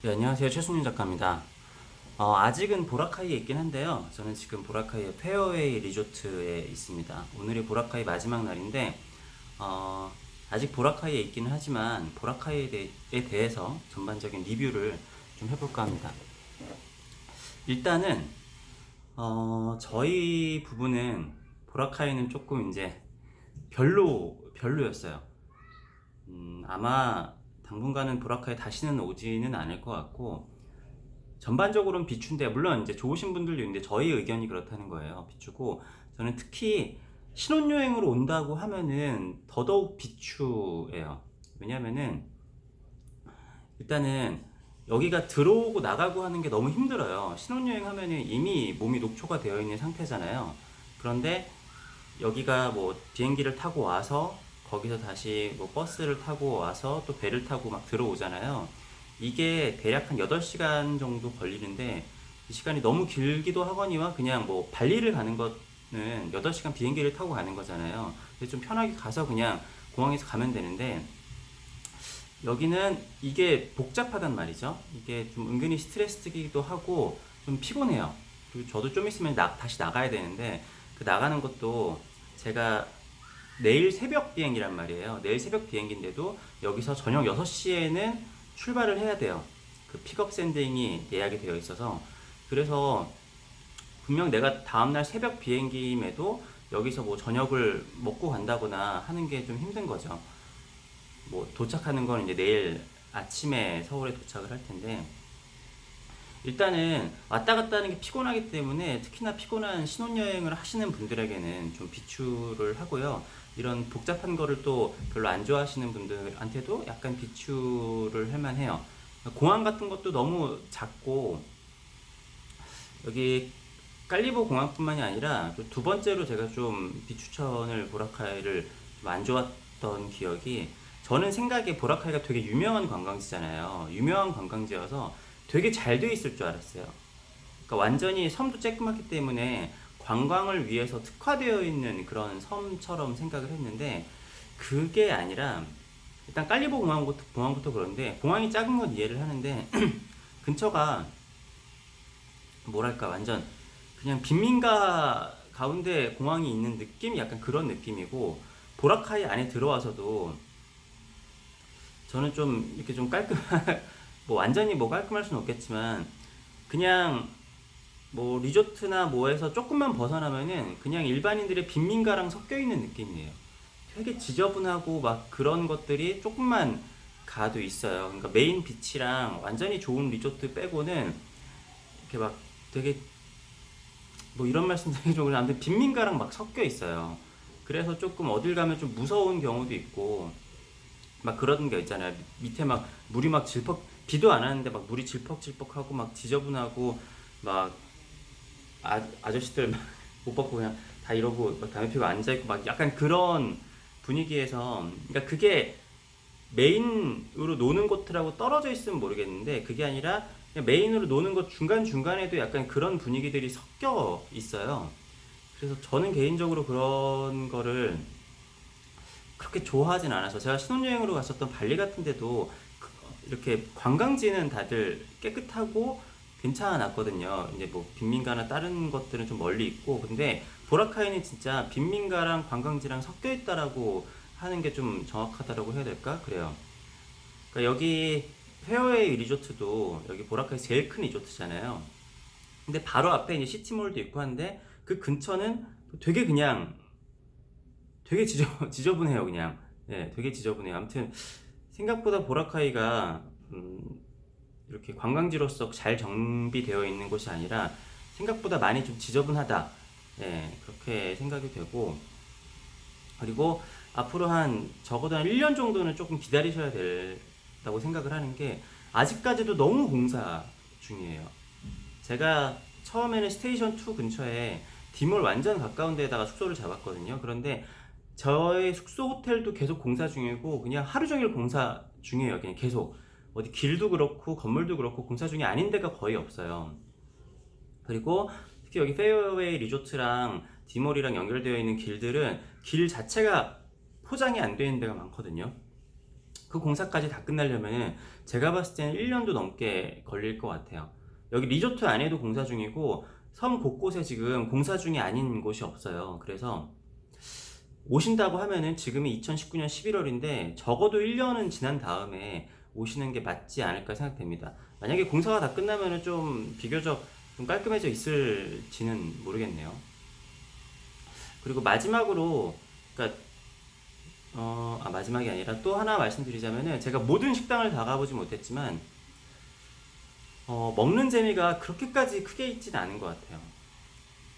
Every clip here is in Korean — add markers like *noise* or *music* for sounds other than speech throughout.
네, 안녕하세요. 최승윤 작가입니다. 어, 아직은 보라카이에 있긴 한데요. 저는 지금 보라카이의 페어웨이 리조트에 있습니다. 오늘이 보라카이 마지막 날인데, 어, 아직 보라카이에 있기는 하지만, 보라카이에 대- 에 대해서 전반적인 리뷰를 좀 해볼까 합니다. 일단은, 어, 저희 부부는 보라카이는 조금 이제 별로, 별로였어요. 음, 아마 당분간은 보라카이 다시는 오지는 않을 것 같고 전반적으로는 비추인데 물론 이제 좋으신 분들도 있는데 저희 의견이 그렇다는 거예요 비추고. 저는 특히 신혼여행으로 온다고 하면은 더더욱 비추예요. 왜냐면은 일단은 여기가 들어오고 나가고 하는 게 너무 힘들어요. 신혼여행 하면은 이미 몸이 녹초가 되어 있는 상태잖아요. 그런데 여기가 뭐 비행기를 타고 와서 거기서 다시 뭐 버스를 타고 와서 또 배를 타고 막 들어오잖아요. 이게 대략 한 8시간 정도 걸리는데 이 시간이 너무 길기도 하거니와 그냥 뭐 발리를 가는 거는 8시간 비행기를 타고 가는 거잖아요. 그래서 좀 편하게 가서 그냥 공항에서 가면 되는데 여기는 이게 복잡하단 말이죠. 이게 좀 은근히 스트레스기도 하고 좀 피곤해요. 그리고 저도 좀 있으면 나- 다시 나가야 되는데 그 나가는 것도 제가 내일 새벽 비행기란 말이에요. 내일 새벽 비행기인데도 여기서 저녁 6시에는 출발을 해야 돼요. 그 픽업 샌딩이 예약이 되어 있어서 그래서 분명 내가 다음날 새벽 비행기임에도 여기서 뭐 저녁을 먹고 간다거나 하는 게 좀 힘든 거죠. 뭐 도착하는 건 이제 내일 아침에 서울에 도착을 할 텐데 일단은 왔다 갔다 하는 게 피곤하기 때문에 특히나 피곤한 신혼여행을 하시는 분들에게는 좀 비추를 하고요. 이런 복잡한 거를 또 별로 안 좋아하시는 분들한테도 약간 비추를 할 만해요. 공항 같은 것도 너무 작고 여기 깔리보 공항뿐만이 아니라 그두 번째로 제가 좀 비추천을 보라카이를 좀 안 좋았던 기억이 저는 생각에 보라카이가 되게 유명한 관광지잖아요. 유명한 관광지여서 되게 잘 돼 있을 줄 알았어요. 그러니까 완전히 섬도 쬐끄맣기 때문에 관광을 위해서 특화되어 있는 그런 섬처럼 생각을 했는데 그게 아니라 일단 깔리보 공항부터, 공항부터 그런데 공항이 작은 건 이해를 하는데 *clears throat* 근처가 뭐랄까 완전 그냥 빈민가 가운데 공항이 있는 느낌이 약간 그런 느낌이고 보라카이 안에 들어와서도 저는 좀 이렇게 좀 깔끔한 *laughs* 뭐 완전히 뭐 깔끔할 수는 없겠지만 그냥 뭐 리조트나 뭐에서 조금만 벗어나면은 그냥 일반인들의 빈민가랑 섞여 있는 느낌이에요. 되게 지저분하고 막 그런 것들이 조금만 가도 있어요. 그러니까 메인 비치랑 완전히 좋은 리조트 빼고는 이렇게 막 되게 뭐 이런 말씀 좀 그런데 아무튼 빈민가랑 막 섞여 있어요. 그래서 조금 어딜 가면 좀 무서운 경우도 있고 막 그런 게 있잖아요. 밑에 막 물이 막 질퍽 비도 안 하는데 막 물이 질퍽질퍽하고 막 지저분하고 막 아, 아저씨들 막 *laughs* 못 받고 그냥 다 이러고 막 담배 피고 앉아 있고 막 약간 그런 분위기에서 그러니까 그게 메인으로 노는 곳들하고 떨어져 있으면 모르겠는데 그게 아니라 메인으로 노는 곳 중간 중간에도 약간 그런 분위기들이 섞여 있어요. 그래서 저는 개인적으로 그런 거를 그렇게 좋아하진 않아서 제가 신혼여행으로 갔었던 발리 같은 데도 그- 이렇게 관광지는 다들 깨끗하고 괜찮았거든요. 이제 뭐 빈민가나 다른 것들은 좀 멀리 있고 근데 보라카이는 진짜 빈민가랑 관광지랑 섞여 있다라고 하는 게 좀 정확하다라고 해야 될까? 그래요. 그러니까 여기 페어웨이 리조트도 여기 보라카이 제일 큰 리조트잖아요. 근데 바로 앞에 이제 시티몰도 있고 한데 그 근처는 되게 그냥 되게 지저, *laughs* 지저분해요 그냥 예 되게 지저분해요 아무튼 생각보다 보라카이가 음, 이렇게 관광지로서 잘 정비되어 있는 곳이 아니라 생각보다 많이 좀 지저분하다 예 그렇게 생각이 되고 그리고 앞으로 한 적어도 한 1년 정도는 조금 기다리셔야 된다고 생각을 하는 게 아직까지도 너무 공사 중이에요 제가 처음에는 스테이션 2 근처에 디몰 완전 가까운 데에다가 숙소를 잡았거든요. 그런데 저의 숙소 호텔도 계속 공사 중이고 그냥 하루 종일 공사 중이에요. 그냥 계속 어디 길도 그렇고 건물도 그렇고 공사 중이 아닌 데가 거의 없어요. 그리고 특히 여기 페어웨이 리조트랑 디몰이랑 연결되어 있는 길들은 길 자체가 포장이 안 되어 있는 데가 많거든요. 그 공사까지 다 끝나려면 제가 봤을 때는 1년도 넘게 걸릴 것 같아요. 여기 리조트 안에도 공사 중이고 섬 곳곳에 지금 공사 중이 아닌 곳이 없어요. 그래서 오신다고 하면은 지금이 2019년 11월인데 적어도 1년은 지난 다음에 오시는 게 맞지 않을까 생각됩니다. 만약에 공사가 다 끝나면은 좀 비교적 좀 깔끔해져 있을지는 모르겠네요. 그리고 마지막으로 그러니까 어, 아, 마지막이 아니라 또 하나 말씀드리자면은 제가 모든 식당을 다 가보지 못했지만 어, 먹는 재미가 그렇게까지 크게 있지는 않은 것 같아요.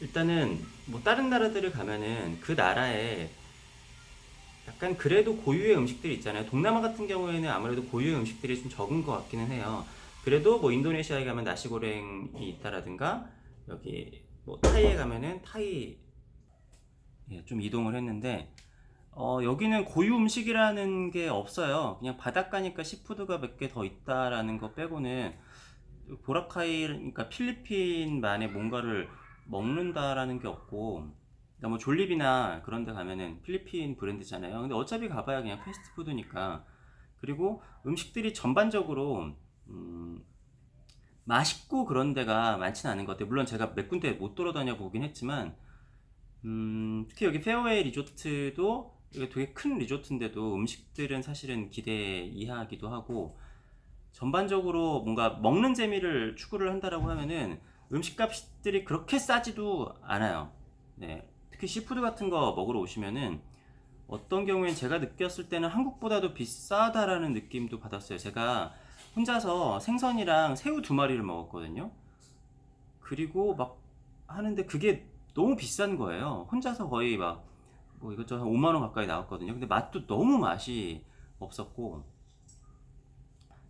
일단은 뭐 다른 나라들을 가면은 그 나라에 약간 그래도 고유의 음식들이 있잖아요. 동남아 같은 경우에는 아무래도 고유의 음식들이 좀 적은 것 같기는 해요. 그래도 뭐 인도네시아에 가면 나시고랭이 있다라든가 여기 뭐 타이에 가면은 타이 예, 좀 이동을 했는데 어, 여기는 고유 음식이라는 게 없어요. 그냥 바닷가니까 시푸드가 몇 개 더 있다라는 거 빼고는 보라카이, 그러니까 필리핀만의 뭔가를 먹는다라는 게 없고, 그러니까 뭐 졸립이나 그런 데 가면은 필리핀 브랜드잖아요. 근데 어차피 가봐야 그냥 패스트푸드니까. 그리고 음식들이 전반적으로, 음, 맛있고 그런 데가 많지는 않은 것 같아요. 물론 제가 몇 군데 못 돌아다녀 보긴 했지만, 음, 특히 여기 페어웨이 리조트도 이게 되게 큰 리조트인데도 음식들은 사실은 기대 이하이기도 하고 전반적으로 뭔가 먹는 재미를 추구를 한다라고 하면은 음식값들이 그렇게 싸지도 않아요. 네. 특히 시푸드 같은 거 먹으러 오시면은 어떤 경우엔 제가 느꼈을 때는 한국보다도 비싸다라는 느낌도 받았어요. 제가 혼자서 생선이랑 새우 두 마리를 먹었거든요. 그리고 막 하는데 그게 너무 비싼 거예요. 혼자서 거의 막 뭐 이것저것 한 5만 원 가까이 나왔거든요. 근데 맛도 너무 맛이 없었고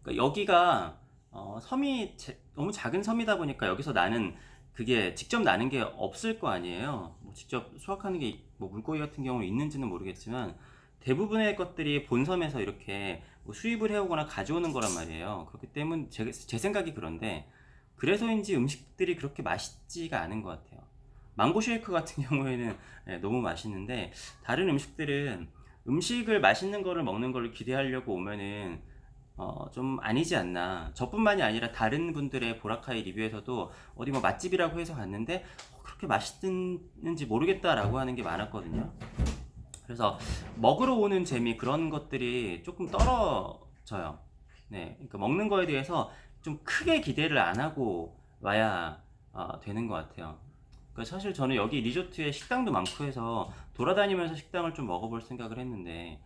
그러니까 여기가 어, 섬이 제- 너무 작은 섬이다 보니까 여기서 나는 그게 직접 나는 게 없을 거 아니에요. 뭐 직접 수확하는 게 뭐 물고기 같은 경우는 있는지는 모르겠지만 대부분의 것들이 본섬에서 이렇게 뭐 수입을 해오거나 가져오는 거란 말이에요. 그렇기 때문에 제, 제 생각이 그런데 그래서인지 음식들이 그렇게 맛있지가 않은 것 같아요. 망고 쉐이크 같은 *laughs* 경우에는 네, 너무 맛있는데 다른 음식들은 음식을 맛있는 거를 먹는 거를 기대하려고 오면은 어, 좀 아니지 않나. 저뿐만이 아니라 다른 분들의 보라카이 리뷰에서도 어디 뭐 맛집이라고 해서 갔는데 어, 그렇게 맛있는지 모르겠다라고 하는 게 많았거든요. 그래서 먹으러 오는 재미 그런 것들이 조금 떨어져요. 네, 그러니까 먹는 거에 대해서 좀 크게 기대를 안 하고 와야 어, 되는 것 같아요. 그러니까 사실 저는 여기 리조트에 식당도 많고 해서 돌아다니면서 식당을 좀 먹어볼 생각을 했는데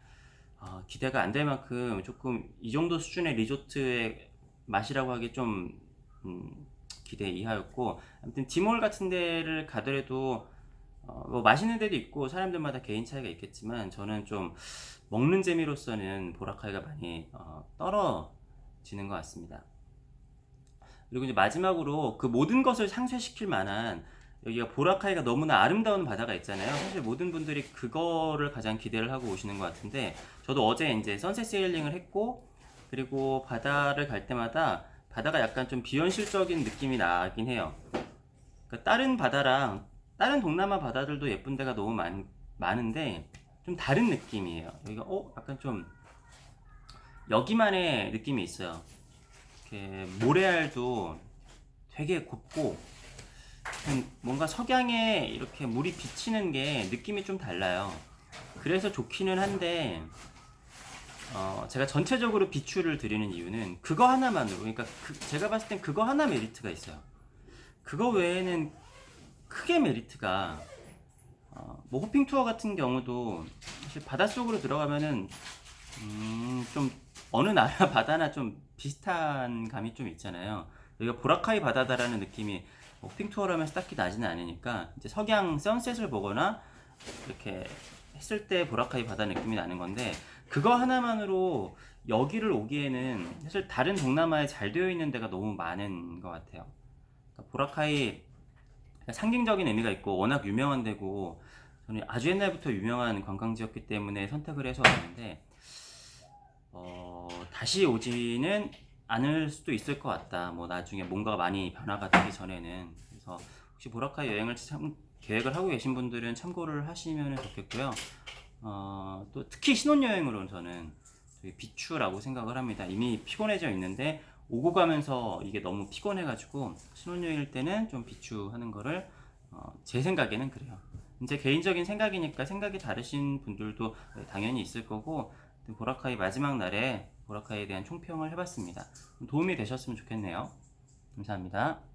아, 기대가 안 될 만큼 조금 이 정도 수준의 리조트의 맛이라고 하기 좀 음, 기대 이하였고 아무튼 디몰 같은 데를 가더라도 어, 뭐 맛있는 데도 있고 사람들마다 개인 차이가 있겠지만 저는 좀 먹는 재미로서는 보라카이가 많이 어, 떨어지는 것 같습니다. 그리고 이제 마지막으로 그 모든 것을 상쇄시킬 만한 여기가 보라카이가 너무나 아름다운 바다가 있잖아요. 사실 모든 분들이 그거를 가장 기대를 하고 오시는 것 같은데 저도 어제 이제 선셋 세일링을 했고 그리고 바다를 갈 때마다 바다가 약간 좀 비현실적인 느낌이 나긴 해요. 그러니까 다른 바다랑 다른 동남아 바다들도 예쁜 데가 너무 많, 많은데 좀 다른 느낌이에요. 여기가 어 약간 좀 여기만의 느낌이 있어요. 이렇게 모래알도 되게 곱고 좀 뭔가 석양에 이렇게 물이 비치는 게 느낌이 좀 달라요. 그래서 좋기는 한데 어, 제가 전체적으로 비추를 드리는 이유는 그거 하나만으로 그러니까 그- 제가 봤을 땐 그거 하나 메리트가 있어요. 그거 외에는 크게 메리트가 어, 뭐 호핑 투어 같은 경우도 사실 바닷속으로 들어가면은 음, 좀 어느 나라 *laughs* 바다나 좀 비슷한 감이 좀 있잖아요. 여기가 보라카이 바다다라는 느낌이 호핑 투어를 하면서 딱히 나지는 않으니까 이제 석양 선셋을 보거나 이렇게 했을 때 보라카이 바다 느낌이 나는 건데 그거 하나만으로 여기를 오기에는 사실 다른 동남아에 잘 되어 있는 데가 너무 많은 것 같아요. 그러니까 보라카이 상징적인 의미가 있고 워낙 유명한 데고 저는 아주 옛날부터 유명한 관광지였기 때문에 선택을 해서 왔는데 어, 다시 오지는 않을 수도 있을 것 같다. 뭐 나중에 뭔가 많이 변화가 되기 전에는 그래서 혹시 보라카이 여행을 참 계획을 하고 계신 분들은 참고를 하시면 좋겠고요. 어, 또 특히 신혼여행으로 저는 저희 비추라고 생각을 합니다. 이미 피곤해져 있는데 오고 가면서 이게 너무 피곤해가지고 신혼여행일 때는 좀 비추하는 거를 어, 제 생각에는 그래요. 이제 개인적인 생각이니까 생각이 다르신 분들도 당연히 있을 거고 보라카이 마지막 날에 보라카이에 대한 총평을 해봤습니다. 도움이 되셨으면 좋겠네요. 감사합니다.